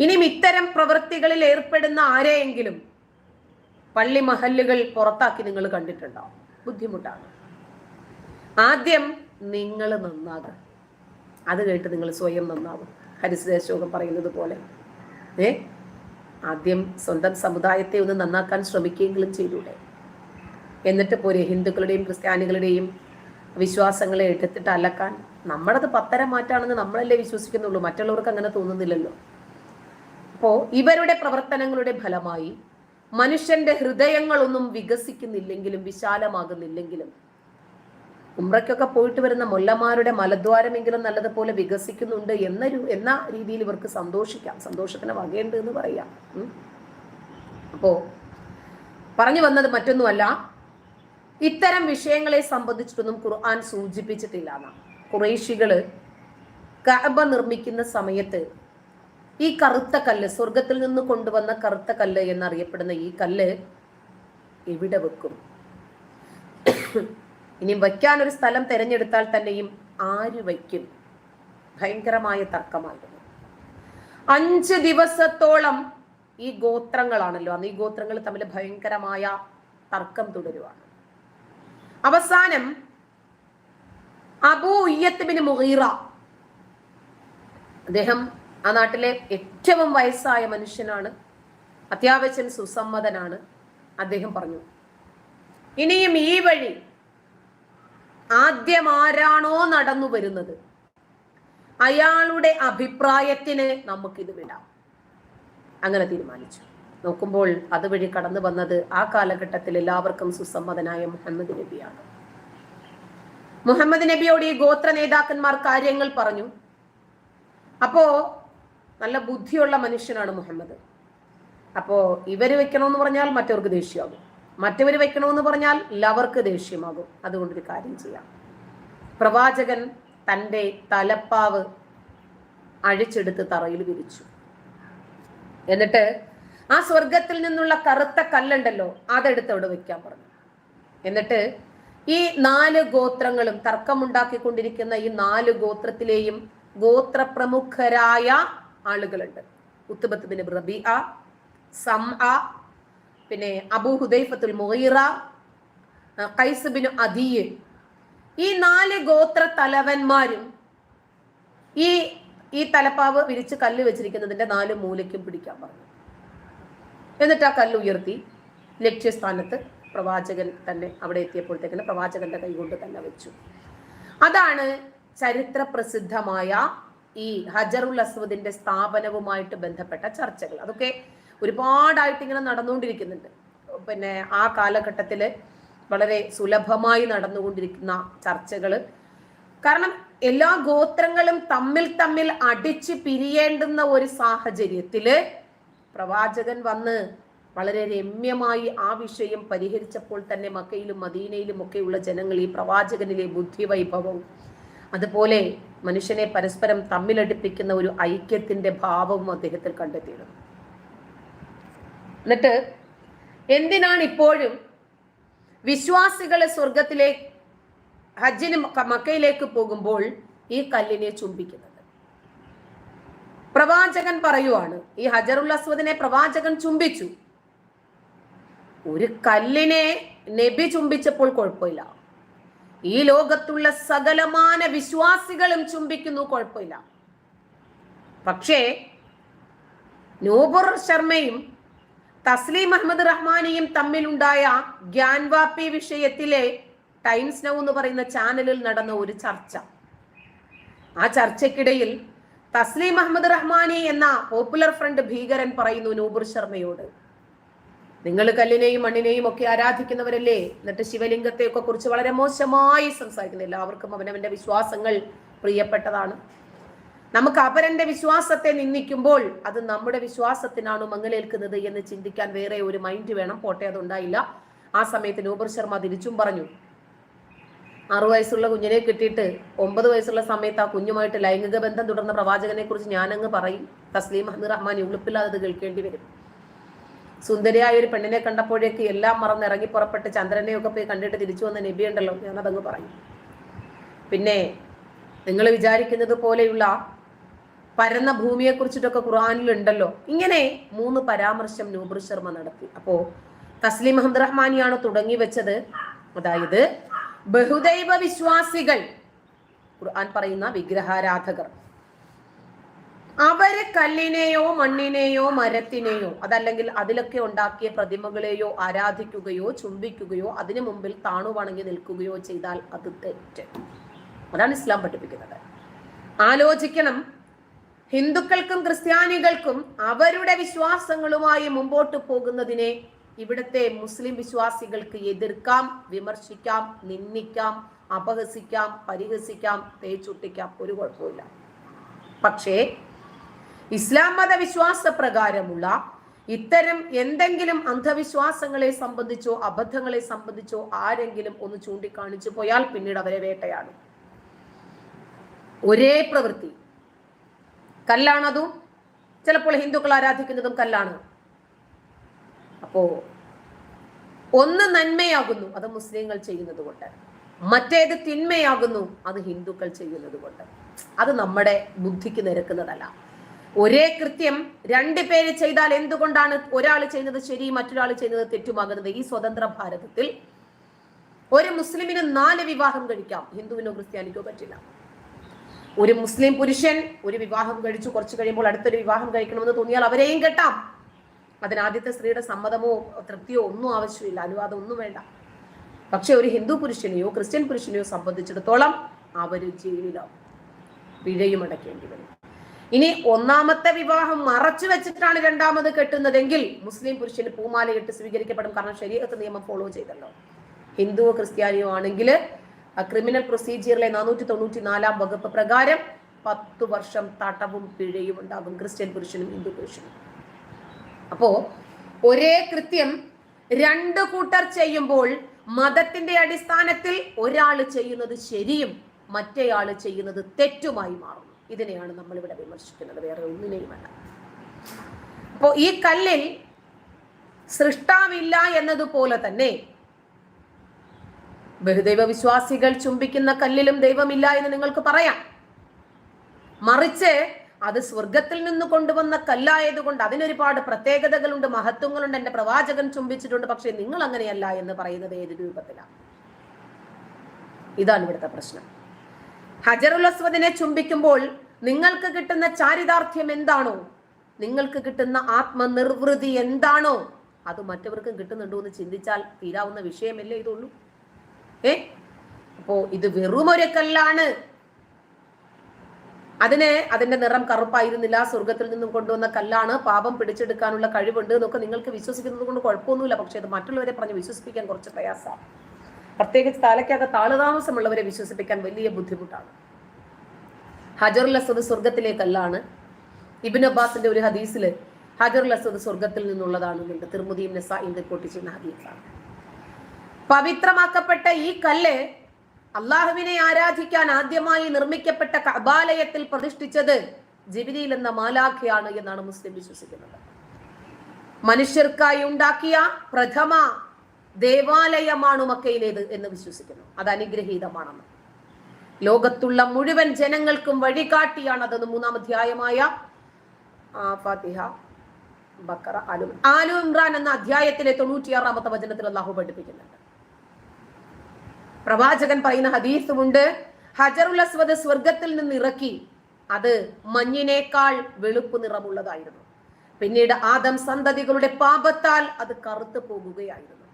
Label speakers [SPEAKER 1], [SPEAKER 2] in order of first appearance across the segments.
[SPEAKER 1] ഇനിയും ഇത്തരം പ്രവൃത്തികളിൽ ഏർപ്പെടുന്ന ആരെയെങ്കിലും പള്ളി മഹല്ലുകൾ പുറത്താക്കി നിങ്ങൾ കണ്ടിട്ടുണ്ടാവും ബുദ്ധിമുട്ടാണ്. ആദ്യം നിങ്ങൾ നന്നാകുക അത് കേട്ട് നിങ്ങൾ സ്വയം നന്നാവും ഹരിസുദേശോകം പറയുന്നത് പോലെ. ഏ? ആദ്യം സ്വന്തം സമുദായത്തെ ഒന്ന് നന്നാക്കാൻ ശ്രമിക്കുകയെങ്കിലും ചെയ്തൂടെ? എന്നിട്ട് പോരെ ഹിന്ദുക്കളുടെയും ക്രിസ്ത്യാനികളുടെയും വിശ്വാസങ്ങളെ എടുത്തിട്ട് അലക്കാൻ? നമ്മളത് പത്തര മാറ്റാണെന്ന് നമ്മളല്ലേ വിശ്വസിക്കുന്നുള്ളൂ. മറ്റുള്ളവർക്ക് അങ്ങനെ തോന്നുന്നില്ലല്ലോ. അപ്പോ ഇവരുടെ പ്രവർത്തനങ്ങളുടെ ഫലമായി മനുഷ്യന്റെ ഹൃദയങ്ങളൊന്നും വികസിക്കുന്നില്ലെങ്കിലും വിശാലമാകുന്നില്ലെങ്കിലും ഉമ്രയ്ക്കൊക്കെ പോയിട്ട് വരുന്ന മുല്ലമാരുടെ മലദ്വാരമെങ്കിലും നല്ലതുപോലെ വികസിക്കുന്നുണ്ട് എന്നൊരു എന്ന രീതിയിൽ ഇവർക്ക് സന്തോഷിക്കാം. സന്തോഷത്തിന് വകയുണ്ട് എന്ന് പറയാം അപ്പോ പറഞ്ഞു വന്നത് മറ്റൊന്നുമല്ല. ഇത്തരം വിഷയങ്ങളെ സംബന്ധിച്ചിട്ടൊന്നും ഖുർആൻ സൂചിപ്പിച്ചിട്ടില്ല എന്നാണ്. കുറേശികൾ കഅബ നിർമ്മിക്കുന്ന സമയത്ത് ഈ കറുത്ത കല്ല് സ്വർഗത്തിൽ നിന്ന് കൊണ്ടുവന്ന കറുത്ത കല്ല് എന്നറിയപ്പെടുന്ന ഈ കല്ല് എവിടെ വെക്കും? ഇനി വയ്ക്കാൻ ഒരു സ്ഥലം തിരഞ്ഞെടുത്താൽ തന്നെയും ആര് വയ്ക്കും? ഭയങ്കരമായ തർക്കമായിരുന്നു. അഞ്ച് ദിവസത്തോളം ഈ ഗോത്രങ്ങളാണല്ലോ അന്ന് ഈ ഗോത്രങ്ങൾ തമ്മിൽ ഭയങ്കരമായ തർക്കം തുടരുവാണ്. അവസാനം അബൂ ഉയ്യത്ത് മുഗീറ അദ്ദേഹം ആ നാട്ടിലെ ഏറ്റവും വയസ്സായ മനുഷ്യനാണ്. അത്യാവശ്യം സുസമ്മതനാണ്. അദ്ദേഹം പറഞ്ഞു ഇനിയും ഈ വഴി ആദ്യം ആരാണോ നടന്നു വരുന്നത്? അയാളുടെ അഭിപ്രായത്തിന് നമുക്കിത് വിടാം. അങ്ങനെ തീരുമാനിച്ചു. നോക്കുമ്പോൾ അതുവഴി കടന്നു വന്നത് ആ കാലഘട്ടത്തിൽ എല്ലാവർക്കും സുസമ്മതനായ മുഹമ്മദ് നബിയാണ്. മുഹമ്മദ് നബിയോട് ഈ ഗോത്ര നേതാക്കന്മാർ കാര്യങ്ങൾ പറഞ്ഞു. അപ്പോ നല്ല ബുദ്ധിയുള്ള മനുഷ്യനാണ് മുഹമ്മദ്. അപ്പോൾ ഇവർ വെക്കണമെന്ന് പറഞ്ഞാൽ മറ്റവർക്ക് ദേഷ്യമാകും. മറ്റവർ വെക്കണമെന്ന് പറഞ്ഞാൽ ലവർക്ക് ദേഷ്യമാകും. അതുകൊണ്ടൊരു കാര്യം ചെയ്യാം. പ്രവാചകൻ തന്റെ തലപ്പാവ് അഴിച്ചെടുത്ത് തറയിൽ വിരിച്ചു. എന്നിട്ട് ആ സ്വർഗത്തിൽ നിന്നുള്ള കറുത്ത കല്ലുണ്ടല്ലോ അതെടുത്ത് അവിടെ വെക്കാൻ പറഞ്ഞു. എന്നിട്ട് ഈ നാല് ഗോത്രങ്ങളും തർക്കമുണ്ടാക്കിക്കൊണ്ടിരിക്കുന്ന ഈ നാല് ഗോത്രത്തിലെയും ഗോത്ര പ്രമുഖരായ ആളുകളുണ്ട്. ഉത്തുബത്ത് ബിൻ റബിഅ സംഅ പിന്നെ അബു ഹുദൈഫത്തുൽ മുഗീറ ഖൈസ് ബിൻ അദിയ്. ഈ നാല് ഗോത്ര തലവന്മാരും ഈ ഈ തലപ്പാവ് വിരിച്ച് കല്ല് വെച്ചിരിക്കുന്നതിന്റെ നാല് മൂലയ്ക്കും പിടിക്കാൻ പറഞ്ഞു. എന്നിട്ട് ആ കല്ല് ഉയർത്തി ലക്ഷ്യസ്ഥാനത്ത് പ്രവാചകൻ തന്നെ അവിടെ എത്തിയപ്പോഴത്തേക്കിന് പ്രവാചകന്റെ കൈകൊണ്ട് തന്നെ വെച്ചു. അതാണ് ചരിത്ര പ്രസിദ്ധമായ ഈ ഹജറുൽ അസ്വദിന്റെ സ്ഥാപനവുമായിട്ട് ബന്ധപ്പെട്ട ചർച്ചകൾ. അതൊക്കെ ഒരുപാടായിട്ട് ഇങ്ങനെ നടന്നുകൊണ്ടിരിക്കുന്നുണ്ട്. പിന്നെ ആ കാലഘട്ടത്തിൽ വളരെ സുലഭമായി നടന്നുകൊണ്ടിരിക്കുന്ന ചർച്ചകൾ. കാരണം എല്ലാ ഗോത്രങ്ങളും തമ്മിൽ തമ്മിൽ അടിച്ച് പിരിയേണ്ടുന്ന ഒരു സാഹചര്യത്തിൽ പ്രവാചകൻ വന്ന് വളരെ രമ്യമായി ആ വിഷയം പരിഹരിച്ചപ്പോൾ തന്നെ മക്കയിലും മദീനയിലും ഒക്കെയുള്ള ജനങ്ങൾ ഈ പ്രവാചകനിലെ ബുദ്ധിവൈഭവവും അതുപോലെ മനുഷ്യനെ പരസ്പരം തമ്മിലടുപ്പിക്കുന്ന ഒരു ഐക്യത്തിന്റെ ഭാവവും അദ്ദേഹത്തിൽ കണ്ടെത്തിയിരുന്നു. എന്നിട്ട് എന്തിനാണ് ഇപ്പോഴും വിശ്വാസികളെ സ്വർഗത്തിലെ ഹജ്ജിന് മക്കയിലേക്ക് പോകുമ്പോൾ ഈ കല്ലിനെ ചുംബിക്കുന്നത്? പ്രവാചകൻ പറയുവാണ് ഈ ഹജറുൽ അസ്വദിനെ പ്രവാചകൻ ചുംബിച്ചു. ഒരു കല്ലിനെ നബി ചുംബിച്ചപ്പോൾ കുഴപ്പമില്ല. ഈ ലോകത്തുള്ള സകലമാന വിശ്വാസികളും ചുംബിക്കുന്നു കുഴപ്പമില്ല. പക്ഷേ നൂബുർ ശർമ്മയും തസ്ലീം അഹമ്മദ് റഹ്മാനിയും തമ്മിലുണ്ടായ ഗ്യാൻവാപ്പി വിഷയത്തിലെ ടൈംസ് നൗ എന്ന് പറയുന്ന ചാനലിൽ നടന്ന ഒരു ചർച്ച. ആ ചർച്ചയ്ക്കിടയിൽ തസ്ലീം അഹമ്മദ് റഹ്മാനി എന്ന പോപ്പുലർ ഫ്രണ്ട് ഭീകരൻ പറയുന്നു നൂബുർ ശർമ്മയോട്. നിങ്ങൾ കല്ലിനെയും മണ്ണിനെയും ഒക്കെ ആരാധിക്കുന്നവരല്ലേ? എന്നിട്ട് ശിവലിംഗത്തെയൊക്കെ കുറിച്ച് വളരെ മോശമായി സംസാരിക്കുന്നു. എല്ലാവർക്കും അവനവന്റെ വിശ്വാസങ്ങൾ പ്രിയപ്പെട്ടതാണ്. നമുക്ക് അപരന്റെ വിശ്വാസത്തെ നിന്ദിക്കുമ്പോൾ അത് നമ്മുടെ വിശ്വാസത്തിനാണ് മങ്ങലേൽക്കുന്നത് എന്ന് ചിന്തിക്കാൻ വേറെ ഒരു മൈൻഡ് വേണം. പോട്ടെ അതുണ്ടായില്ല. ആ സമയത്ത് നൂബർ ശർമ്മ തിരിച്ചും പറഞ്ഞു. ആറു വയസ്സുള്ള കുഞ്ഞിനെ കിട്ടിയിട്ട് ഒമ്പത് വയസ്സുള്ള സമയത്ത് ആ കുഞ്ഞുമായിട്ട് ലൈംഗിക ബന്ധം തുടർന്ന പ്രവാചകനെ കുറിച്ച് ഞാനങ്ങ് പറയും. തസ്ലീം അഹമ്മദ് റഹ്മാൻ ഉളുപ്പില്ലാതെ കേൾക്കേണ്ടി വരും. സുന്ദരിയായ ഒരു പെണ്ണിനെ കണ്ടപ്പോഴേക്ക് എല്ലാം മറന്ന് ഇറങ്ങി പുറപ്പെട്ട് ചന്ദ്രനെയൊക്കെ പോയി കണ്ടിട്ട് തിരിച്ചു വന്ന നബി ഉണ്ടല്ലോ അതങ്ങ് പറഞ്ഞു. പിന്നെ നിങ്ങൾ വിചാരിക്കുന്നത് പോലെയുള്ള പരന്ന ഭൂമിയെ കുറിച്ചിട്ടൊക്കെ ഖുർആാനിൽ ഉണ്ടല്ലോ ഇങ്ങനെ മൂന്ന് പരാമർശം നൂബർ ശർമ്മ നടത്തി. അപ്പോ തസ്ലിം അഹമ്മദ് റഹ്മാനിയാണ് തുടങ്ങി വെച്ചത്. അതായത് ബഹുദൈവ വിശ്വാസികൾ ഖുർആൻ പറയുന്ന വിഗ്രഹാരാധകർ. അവർ കല്ലിനെയോ മണ്ണിനെയോ മരത്തിനെയോ അതല്ലെങ്കിൽ അതിലൊക്കെ ഉണ്ടാക്കിയ പ്രതിമകളെയോ ആരാധിക്കുകയോ ചുംബിക്കുകയോ അതിനു മുമ്പിൽ താണു വണങ്ങി നിൽക്കുകയോ ചെയ്താൽ അത് തെറ്റ്. അതാണ് ഇസ്ലാം പഠിപ്പിക്കുന്നത്. ആലോചിക്കണം. ഹിന്ദുക്കൾക്കും ക്രിസ്ത്യാനികൾക്കും അവരുടെ വിശ്വാസങ്ങളുമായി മുമ്പോട്ട് പോകുന്നതിനെ ഇവിടുത്തെ മുസ്ലിം വിശ്വാസികൾക്ക് എതിർക്കാം വിമർശിക്കാം നിന്ദിക്കാം അപഹസിക്കാം പരിഹസിക്കാം തേച്ചുട്ടിക്കാം. ഒരു കുഴപ്പമില്ല പക്ഷേ ഇസ്ലാം മത വിശ്വാസ പ്രകാരമുള്ള ഇത്തരം എന്തെങ്കിലും അന്ധവിശ്വാസങ്ങളെ സംബന്ധിച്ചോ അബദ്ധങ്ങളെ സംബന്ധിച്ചോ ആരെങ്കിലും ഒന്ന് ചൂണ്ടിക്കാണിച്ചു പോയാൽ പിന്നീട് അവരെ വേട്ടയാണ് ഒരേ പ്രവൃത്തി. കല്ലാണതും ചിലപ്പോൾ ഹിന്ദുക്കൾ ആരാധിക്കുന്നതും കല്ലാണ്. അപ്പോ ഒന്ന് നന്മയാകുന്നു അത് മുസ്ലിങ്ങൾ ചെയ്യുന്നത് കൊണ്ട് മറ്റേത് തിന്മയാകുന്നു അത് ഹിന്ദുക്കൾ ചെയ്യുന്നത് കൊണ്ട് അത് നമ്മുടെ ബുദ്ധിക്ക് നിരക്കുന്നതല്ല. ഒരേ കൃത്യം രണ്ടു പേര് ചെയ്താൽ എന്തുകൊണ്ടാണ് ഒരാൾ ചെയ്യുന്നത് ശരി മറ്റൊരാൾ ചെയ്യുന്നത് തെറ്റുമാകുന്നത്? ഈ സ്വതന്ത്ര ഭാരതത്തിൽ ഒരു മുസ്ലിമിന് നാല് വിവാഹം കഴിക്കാം. ഹിന്ദുവിനോ ക്രിസ്ത്യാനിക്കോ പറ്റില്ല. ഒരു മുസ്ലിം പുരുഷൻ ഒരു വിവാഹം കഴിച്ചു കുറച്ച് കഴിയുമ്പോൾ അടുത്തൊരു വിവാഹം കഴിക്കണമെന്ന് തോന്നിയാൽ അവരെയും കെട്ടാം. അതിന് ആദ്യത്തെ സ്ത്രീയുടെ സമ്മതമോ തൃപ്തിയോ ഒന്നും ആവശ്യമില്ല അനുവാദം ഒന്നും വേണ്ട. പക്ഷെ ഒരു ഹിന്ദു പുരുഷനെയോ ക്രിസ്ത്യൻ പുരുഷനെയോ സംബന്ധിച്ചിടത്തോളം അവർ ജയിലിലോ പിഴയും അടയ്ക്കേണ്ടി വരും. ഇനി ഒന്നാമത്തെ വിവാഹം മറച്ചു വെച്ചിട്ടാണ് രണ്ടാമത് കെട്ടുന്നതെങ്കിൽ മുസ്ലിം പുരുഷന് പൂമാല കെട്ട് സ്വീകരിക്കപ്പെടും. കാരണം ശരീരത്തെ നിയമം ഫോളോ ചെയ്തല്ലോ. ഹിന്ദുവോ ക്രിസ്ത്യാനിയോ ആണെങ്കിൽ ക്രിമിനൽ പ്രൊസീജിയറിലെ നാനൂറ്റി തൊണ്ണൂറ്റി നാലാം വകുപ്പ് പ്രകാരം പത്തു വർഷം തടവും പിഴയും ഉണ്ടാകും ക്രിസ്ത്യൻ പുരുഷനും ഹിന്ദു പുരുഷനും. അപ്പോ ഒരേ കൃത്യം രണ്ടു കൂട്ടർ ചെയ്യുമ്പോൾ മതത്തിന്റെ അടിസ്ഥാനത്തിൽ ഒരാൾ ചെയ്യുന്നത് ശരിയും മറ്റേയാൾ ചെയ്യുന്നത് തെറ്റുമായി മാറുന്നു ഇതിനെയാണ് നമ്മളിവിടെ വിമർശിക്കുന്നത്. വേറെ ഒന്നിനെയുമല്ല അപ്പോൾ ഈ കല്ലിൽ സൃഷ്ടാവില്ല എന്നതുപോലെ തന്നെ ബഹുദൈവ വിശ്വാസികൾ ചുംബിക്കുന്ന കല്ലിലും ദൈവമില്ല എന്ന് നിങ്ങൾക്ക് പറയാം. മറിച്ച് അത് സ്വർഗത്തിൽ നിന്ന് കൊണ്ടുവന്ന കല്ലായതുകൊണ്ട് അതിനൊരുപാട് പ്രത്യേകതകളുണ്ട് മഹത്വങ്ങളുണ്ട് എന്റെ പ്രവാചകൻ ചുംബിച്ചിട്ടുണ്ട് പക്ഷെ നിങ്ങൾ അങ്ങനെയല്ല എന്ന് പറയുന്നത് ഏത് രൂപത്തിലാണ്? ഇതാണ് ഇവിടുത്തെ പ്രശ്നം. ഹജറുൽ അസ്വദിനെ ചുംബിക്കുമ്പോൾ നിങ്ങൾക്ക് കിട്ടുന്ന ചാരിതാർത്ഥ്യം എന്താണോ? നിങ്ങൾക്ക് കിട്ടുന്ന ആത്മനിർവൃതി എന്താണോ? അത് മറ്റവർക്കും കിട്ടുന്നുണ്ടോ എന്ന് ചിന്തിച്ചാൽ തീരാവുന്ന വിഷയമല്ലേ ഇതുള്ളൂ. ഏ? അപ്പോ ഇത് വെറും ഒരു കല്ലാണ് അതിനെ അതിന്റെ നിറം കറുപ്പായിരുന്നില്ല. സ്വർഗത്തിൽ നിന്നും കൊണ്ടുവന്ന കല്ലാണ് പാപം പിടിച്ചെടുക്കാനുള്ള കഴിവുണ്ട് എന്നൊക്കെ നിങ്ങൾക്ക് വിശ്വസിക്കുന്നത് കൊണ്ട് കുഴപ്പമൊന്നുമില്ല. പക്ഷെ അത് മറ്റുള്ളവരെ പറഞ്ഞ് വിശ്വസിപ്പിക്കാൻ കുറച്ച് പ്രയാസമാണ്. പ്രത്യേകിച്ച് താലയ്ക്കകത്ത് താളതാമസമുള്ളവരെ വിശ്വസിപ്പിക്കാൻ വലിയ ബുദ്ധിമുട്ടാണ്. ഹജറുൽ അസദ് സ്വർഗത്തിലേക്കല്ലാണ്. ഇബിൻ അബ്ബാസിന്റെ ഒരു ഹദീസിൽ ഹജറുൽ അസദ് സ്വർഗത്തിൽ നിന്നുള്ളതാണെന്നുണ്ട് തിരുമുദീം നസായി റിപ്പോർട്ട് ചെയ്യുന്ന ഹദീസാണ്. പവിത്രമാക്കപ്പെട്ട ഈ കല്ല് അള്ളാഹുവിനെ ആരാധിക്കാൻ ആദ്യമായി നിർമ്മിക്കപ്പെട്ട കബാലയത്തിൽ പ്രതിഷ്ഠിച്ചത് ജിബിരിയിൽ എന്ന മാലാഖയാണ് എന്നാണ് മുസ്ലിം വിശ്വസിക്കുന്നത്. മനുഷ്യർക്കായി ഉണ്ടാക്കിയ പ്രഥമ ദേവാലയമാണ് മക്കയിലേത് എന്ന് വിശ്വസിക്കുന്നു. അത് അനുഗ്രഹീതമാണെന്ന്. ലോകത്തുള്ള മുഴുവൻ ജനങ്ങൾക്കും വഴികാട്ടിയാണ് അതെന്ന് മൂന്നാം അധ്യായമായ ഫാത്തിഹ ബക്കറ ആലു ആലു ഇമ്രാൻ എന്ന അധ്യായത്തിലെ തൊണ്ണൂറ്റിയാറാമത്തെ വചനത്തിൽ അള്ളാഹു പഠിപ്പിക്കുന്നുണ്ട്. പ്രവാചകൻ പറയുന്ന ഹദീസുമുണ്ട് ഹജറുൽ അസ്വദ് സ്വർഗത്തിൽ നിന്ന് ഇറക്കി അത് മഞ്ഞിനേക്കാൾ വെളുപ്പ് നിറമുള്ളതായിരുന്നു. പിന്നീട് ആദം സന്തതികളുടെ പാപത്താൽ അത് കറുത്തു പോകുകയായിരുന്നു.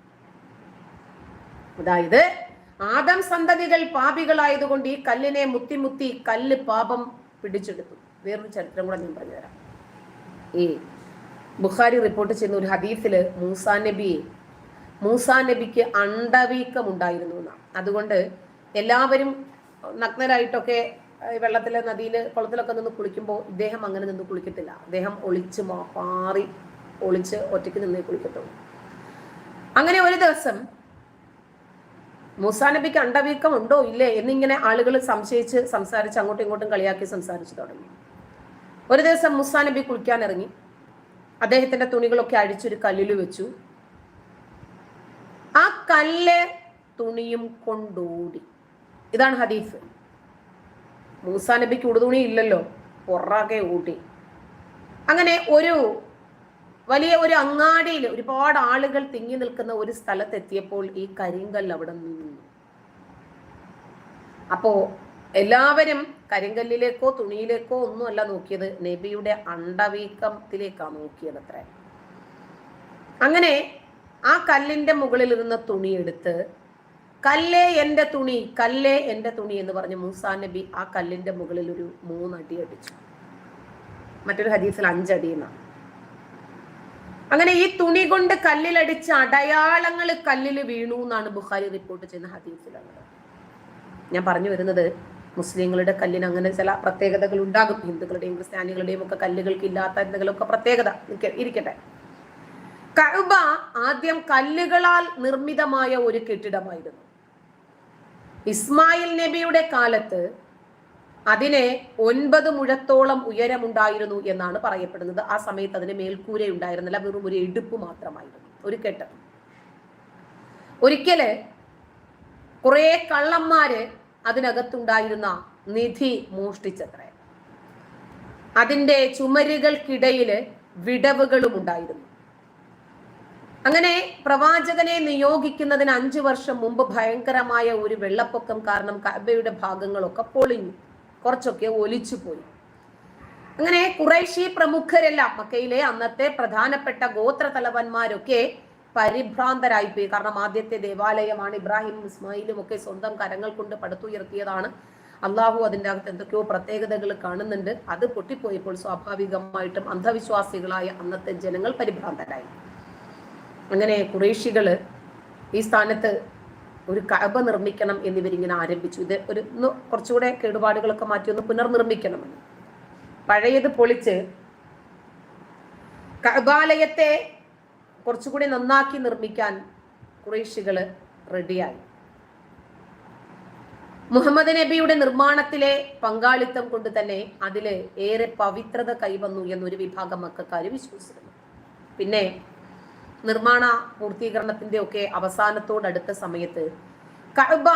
[SPEAKER 1] അതായത് ആദം സന്തതികൾ പാപികളായതുകൊണ്ട് ഈ കല്ലിനെ മുത്തി മുത്തി കല്ല് പാപം പിടിച്ചെടുത്തു. വേറൊരു ചരിത്രം കൂടെ ഞാൻ പറഞ്ഞുതരാം. ഈ ബുഖാരി റിപ്പോർട്ട് ചെയ്യുന്ന ഒരു ഹദീസിൽ മൂസാ നബി മൂസാ നബിക്ക് അണ്ടവീക്കം ഉണ്ടായിരുന്നു എന്നാണ്. അതുകൊണ്ട് എല്ലാവരും നഗ്നരായിട്ടൊക്കെ വെള്ളത്തിലെ നദിയിൽ കുളത്തിലൊക്കെ നിന്ന് കുളിക്കുമ്പോൾ ഇദ്ദേഹം അങ്ങനെ നിന്ന് കുളിക്കത്തില്ല. അദ്ദേഹം ഒളിച്ച് പാറി ഒളിച്ച് ഒറ്റയ്ക്ക് നിന്നേ കുളിക്കത്തുള്ളൂ. അങ്ങനെ ഒരു ദിവസം മൂസാ നബിക്ക് അണ്ടവീക്കം ഉണ്ടോ ഇല്ലേ? എന്നിങ്ങനെ ആളുകൾ സംശയിച്ച് സംസാരിച്ച് അങ്ങോട്ടും ഇങ്ങോട്ടും കളിയാക്കി സംസാരിച്ചു തുടങ്ങി. ഒരു ദിവസം മുസാ നബി കുളിക്കാൻ ഇറങ്ങി അദ്ദേഹത്തിന്റെ തുണികളൊക്കെ അഴിച്ചൊരു കല്ലിൽ വെച്ചു. ആ കല്ല് തുണിയും കൊണ്ടോടി. ഇതാണ് ഹദീഫ്. മൂസാ നബിക്ക് ഉടുതുണി ഇല്ലല്ലോ. പുറകെ ഓടി അങ്ങനെ ഒരു വലിയ ഒരു അങ്ങാടിയിൽ ഒരുപാട് ആളുകൾ തിങ്ങി നിൽക്കുന്ന ഒരു സ്ഥലത്തെത്തിയപ്പോൾ ഈ കരിങ്കല്ല് അവിടെ നിന്നു. അപ്പോ എല്ലാവരും കരിങ്കല്ലിലേക്കോ തുണിയിലേക്കോ ഒന്നുമല്ല നോക്കിയത്. നബിയുടെ അണ്ടവീക്കത്തിലേക്കാണ് നോക്കിയത് അത്ര അങ്ങനെ ആ കല്ലിന്റെ മുകളിൽ ഇരുന്ന തുണി എടുത്ത് കല്ലേ എന്റെ തുണി കല്ലേ എന്റെ തുണി എന്ന് പറഞ്ഞ് മൂസാ നബി ആ കല്ലിന്റെ മുകളിൽ ഒരു മൂന്നടി അടിച്ചു. മറ്റൊരു ഹദീസിൽ അഞ്ചടി എന്നാണ്. അങ്ങനെ ഈ തുണി കൊണ്ട് കല്ലിലടിച്ച അടയാളങ്ങൾ കല്ലിൽ വീണു എന്നാണ് ബുഖാരി റിപ്പോർട്ട് ചെയ്യുന്ന ഹദീസിലുള്ളത് ഞാൻ പറഞ്ഞു വരുന്നത് മുസ്ലിങ്ങളുടെ കല്ലിന് അങ്ങനെ ചില പ്രത്യേകതകൾ ഉണ്ടാകും. ഹിന്ദുക്കളുടെയും ക്രിസ്ത്യാനികളുടെയും ഒക്കെ കല്ലുകൾക്ക് ഇല്ലാത്ത എന്തെങ്കിലും ഒക്കെ പ്രത്യേകത ഇരിക്കട്ടെ. കഴുബ ആദ്യം കല്ലുകളാൽ നിർമ്മിതമായ ഒരു കെട്ടിടമായിരുന്നു. ഇസ്മായിൽ നബിയുടെ കാലത്ത് അതിനെ ഒൻപത് മുഴത്തോളം ഉയരമുണ്ടായിരുന്നു എന്നാണ് പറയപ്പെടുന്നത്. ആ സമയത്ത് അതിന് മേൽക്കൂര ഉണ്ടായിരുന്നില്ല വെറും ഒരു എടുപ്പ് മാത്രമായിരുന്നു. ഒരു കെട്ട്. ഒരിക്കൽ കുറെ കള്ളന്മാര് അതിനകത്തുണ്ടായിരുന്ന നിധി മോഷ്ടിച്ചത്രേ. അതിന്റെ ചുമരുകൾക്കിടയിൽ വിടവുകളും ഉണ്ടായിരുന്നു. അങ്ങനെ പ്രവാചകനെ നിയോഗിക്കുന്നതിന് അഞ്ചു വർഷം മുമ്പ് ഭയങ്കരമായ ഒരു വെള്ളപ്പൊക്കം കാരണം കബയുടെ ഭാഗങ്ങളൊക്കെ പൊളിഞ്ഞു. കുറച്ചൊക്കെ ഒലിച്ചു പോയി. അങ്ങനെ കുറേശ്ശി പ്രമുഖരെല്ലാം മക്കയിലെ അന്നത്തെ പ്രധാനപ്പെട്ട ഗോത്ര തലവന്മാരൊക്കെ പരിഭ്രാന്തരായിപ്പോയി കാരണം ആദ്യത്തെ ദേവാലയമാണ് ഇബ്രാഹിമും ഇസ്മായിലും ഒക്കെ സ്വന്തം കരങ്ങൾ കൊണ്ട് പടുത്തുയർത്തിയതാണ്. അള്ളാഹു അതിന്റെ അകത്ത് എന്തൊക്കെയോ പ്രത്യേകതകൾ കാണുന്നുണ്ട്. അത് പൊട്ടിപ്പോയപ്പോൾ സ്വാഭാവികമായിട്ടും അന്ധവിശ്വാസികളായ അന്നത്തെ ജനങ്ങൾ പരിഭ്രാന്തരായി. അങ്ങനെ കുറേശികൾ ഈ സ്ഥാനത്ത് ഒരു കഅബ നിർമ്മിക്കണം എന്നിവരിങ്ങനെ ആരംഭിച്ചു. ഇത് ഒരു ഒന്ന് കുറച്ചുകൂടെ കേടുപാടുകളൊക്കെ മാറ്റി ഒന്ന് പുനർനിർമ്മിക്കണമെന്ന് പഴയത് പൊളിച്ച് കഅബാലയത്തെ കുറച്ചുകൂടി നന്നാക്കി നിർമ്മിക്കാൻ ഖുറൈശികൾ റെഡിയായി. മുഹമ്മദ് നബിയുടെ നിർമ്മാണത്തിലെ പങ്കാളിത്തം കൊണ്ട് തന്നെ അതിൽ ഏറെ പവിത്രത കൈവന്നു എന്നൊരു വിഭാഗം മക്കാര് വിശ്വസിക്കുന്നു. പിന്നെ നിർമ്മാണ പൂർത്തീകരണത്തിന്റെ ഒക്കെ അവസാനത്തോടടുത്ത സമയത്ത് കഅബ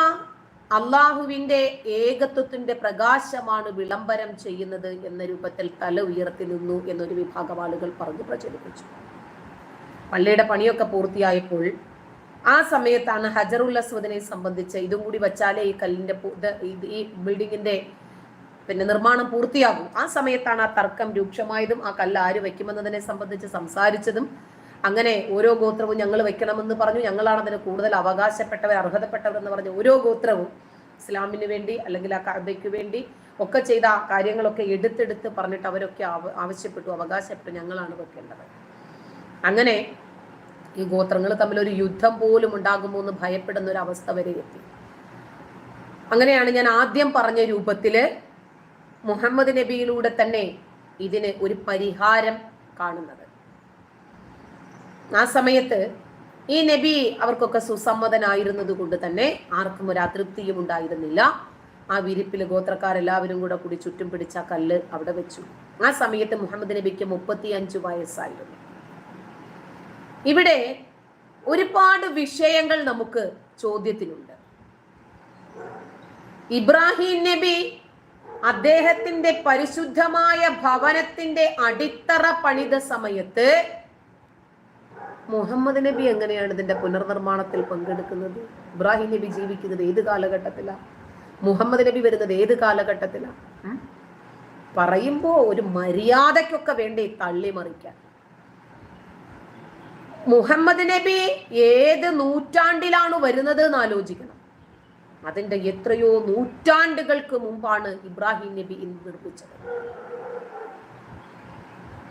[SPEAKER 1] അള്ളാഹുവിന്റെ ഏകത്വത്തിന്റെ പ്രകാശമാണ് വിളംബരം ചെയ്യുന്നത് എന്ന രൂപത്തിൽ തല ഉയർത്തി നിന്നു എന്നൊരു വിഭാഗം ആളുകൾ പറഞ്ഞു പ്രചരിപ്പിച്ചു. പള്ളിയുടെ പണിയൊക്കെ പൂർത്തിയായപ്പോൾ ആ സമയത്താണ് ഹജറുൽ അസ്വദിനെ സംബന്ധിച്ച് ഇതും കൂടി വച്ചാലേ ഈ കല്ലിന്റെ ഈ ബിൽഡിങ്ങിന്റെ പിന്നെ നിർമ്മാണം പൂർത്തിയാകും. ആ സമയത്താണ് ആ തർക്കം രൂക്ഷമായതും ആ കല്ല് ആര് വയ്ക്കുമെന്നതിനെ സംബന്ധിച്ച് സംസാരിച്ചതും അങ്ങനെ ഓരോ ഗോത്രവും ഞങ്ങൾ വെക്കണമെന്ന് പറഞ്ഞു. ഞങ്ങളാണ് അതിന് കൂടുതൽ അവകാശപ്പെട്ടവർ അർഹതപ്പെട്ടവർ എന്ന് പറഞ്ഞു ഓരോ ഗോത്രവും ഇസ്ലാമിന് വേണ്ടി അല്ലെങ്കിൽ ആ കഅബയ്ക്ക് വേണ്ടി ഒക്കെ ചെയ്ത കാര്യങ്ങളൊക്കെ എടുത്തെടുത്ത് പറഞ്ഞിട്ട് അവരൊക്കെ ആവശ്യപ്പെട്ടു അവകാശപ്പെട്ടു. ഞങ്ങളാണ് വെക്കേണ്ടത് അങ്ങനെ ഈ ഗോത്രങ്ങൾ തമ്മിൽ ഒരു യുദ്ധം പോലും ഉണ്ടാകുമോ എന്ന് ഭയപ്പെടുന്ന ഒരു അവസ്ഥ വരെ എത്തി. അങ്ങനെയാണ് ഞാൻ ആദ്യം പറഞ്ഞ രൂപത്തിൽ മുഹമ്മദ് നബിയിലൂടെ തന്നെ ഇതിന് ഒരു പരിഹാരം കാണുന്നത്. ആ സമയത്ത് ഈ നബി അവർക്കൊക്കെ സുസമ്മതനായിരുന്നത് കൊണ്ട് തന്നെ ആർക്കും ഒരു അതൃപ്തിയും ഉണ്ടായിരുന്നില്ല. ആ വിരിപ്പിൽ ഗോത്രക്കാരെല്ലാവരും കൂടെ കൂടി ചുറ്റും പിടിച്ച കല്ല് അവിടെ വെച്ചു. ആ സമയത്ത് മുഹമ്മദ് നബിക്ക് മുപ്പത്തി അഞ്ച് വയസ്സായിരുന്നു. ഇവിടെ ഒരുപാട് വിഷയങ്ങൾ നമുക്ക് ചോദ്യത്തിനുണ്ട് ഇബ്രാഹിം നബി അദ്ദേഹത്തിന്റെ പരിശുദ്ധമായ ഭവനത്തിന്റെ അടിത്തറ പണിത സമയത്ത് മുഹമ്മദ് നബി എങ്ങനെയാണ് ഇതിന്റെ പുനർനിർമ്മാണത്തിൽ പങ്കെടുക്കുന്നത്? ഇബ്രാഹിം നബി ജീവിക്കുന്നത് ഏത് കാലഘട്ടത്തിലാണ് മുഹമ്മദ് നബി വരുന്നത് ഏത് കാലഘട്ടത്തിലാണ് പറയുമ്പോ ഒരു മര്യാദയ്ക്കൊക്കെ വേണ്ടി തള്ളി മറിക്കാൻ. മുഹമ്മദ് നബി ഏത് നൂറ്റാണ്ടിലാണ് വരുന്നത് എന്ന് ആലോചിക്കണം. അതിന്റെ എത്രയോ നൂറ്റാണ്ടുകൾക്ക് മുമ്പാണ് ഇബ്രാഹിം നബി ഇന്ന് നിർമ്മിച്ചത്.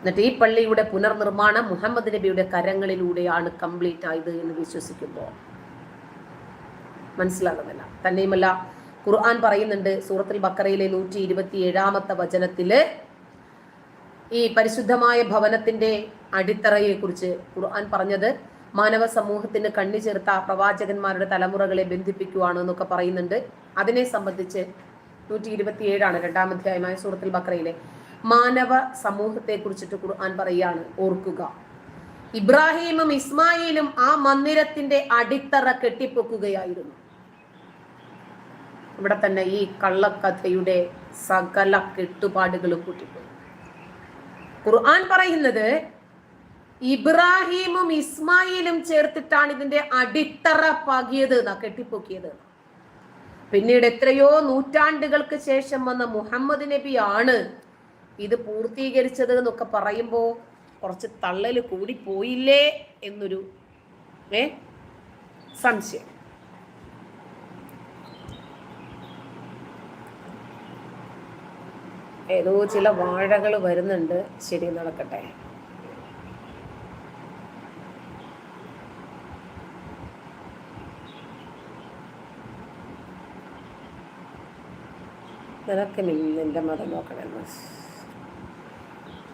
[SPEAKER 1] എന്നിട്ട് ഈ പള്ളിയുടെ പുനർനിർമ്മാണം മുഹമ്മദ് നബിയുടെ കരങ്ങളിലൂടെയാണ് കംപ്ലീറ്റ് ആയത് എന്ന് വിശ്വസിക്കുമ്പോൾ മനസ്സിലാകുന്നില്ല. തന്നെയുമല്ല ഖുർആൻ പറയുന്നുണ്ട് സൂറത്തുൽ ബക്കറയിലെ നൂറ്റി ഇരുപത്തി ഏഴാമത്തെ വചനത്തിൽ ഈ പരിശുദ്ധമായ ഭവനത്തിന്റെ അടിത്തറയെ കുറിച്ച് ഖുർആൻ പറഞ്ഞത് മാനവ സമൂഹത്തിന് കണ്ണി ചേർത്ത പ്രവാചകന്മാരുടെ തലമുറകളെ ബന്ധിപ്പിക്കുവാണ് എന്നൊക്കെ പറയുന്നുണ്ട്. അതിനെ സംബന്ധിച്ച് നൂറ്റി ഇരുപത്തി ഏഴാണ് രണ്ടാമധ്യായമായ സൂറത്തിൽ ബക്രയിലെ മാനവ സമൂഹത്തെ കുറിച്ചിട്ട് ഖുർആൻ പറയാണ് ഓർക്കുക. ഇബ്രാഹീമും ഇസ്മായിലും ആ മന്ദിരത്തിന്റെ അടിത്തറ കെട്ടിപ്പൊക്കുകയായിരുന്നു. ഇവിടെ തന്നെ ഈ കള്ളക്കഥയുടെ സകല കെട്ടുപാടുകളും കൂട്ടിപ്പോയി. ഖുർആൻ പറയുന്നത് ഇബ്രാഹീമും ഇസ്മായിലും ചേർത്തിട്ടാണ് ഇതിന്റെ അടിത്തറ പകിയത് എന്നാ കെട്ടിപ്പൊക്കിയത് പിന്നീട് എത്രയോ നൂറ്റാണ്ടുകൾക്ക് ശേഷം വന്ന മുഹമ്മദ് നബി ആണ് ഇത് പൂർത്തീകരിച്ചത് എന്നൊക്കെ പറയുമ്പോൾ കുറച്ച് തള്ളൽ കൂടി പോയില്ലേ എന്നൊരു ഏ സംശയം. ഏതോ ചില വാഴകൾ വരുന്നുണ്ട്. ശരി നടക്കട്ടെ. നിനക്ക് നിന്റെ മതം നോക്കണമെന്ന്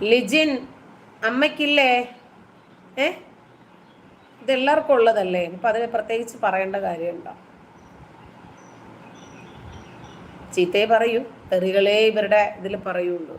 [SPEAKER 1] ലിജിൻ അമ്മയ്ക്കില്ലേ? ഏ? ഇതെല്ലാവർക്കും ഉള്ളതല്ലേ? ഇപ്പം അതിന് പ്രത്യേകിച്ച് പറയേണ്ട കാര്യമുണ്ടോ? ചീത്തയെ പറയൂ തെറികളെ ഇവരുടെ ഇതിൽ പറയുള്ളൂ.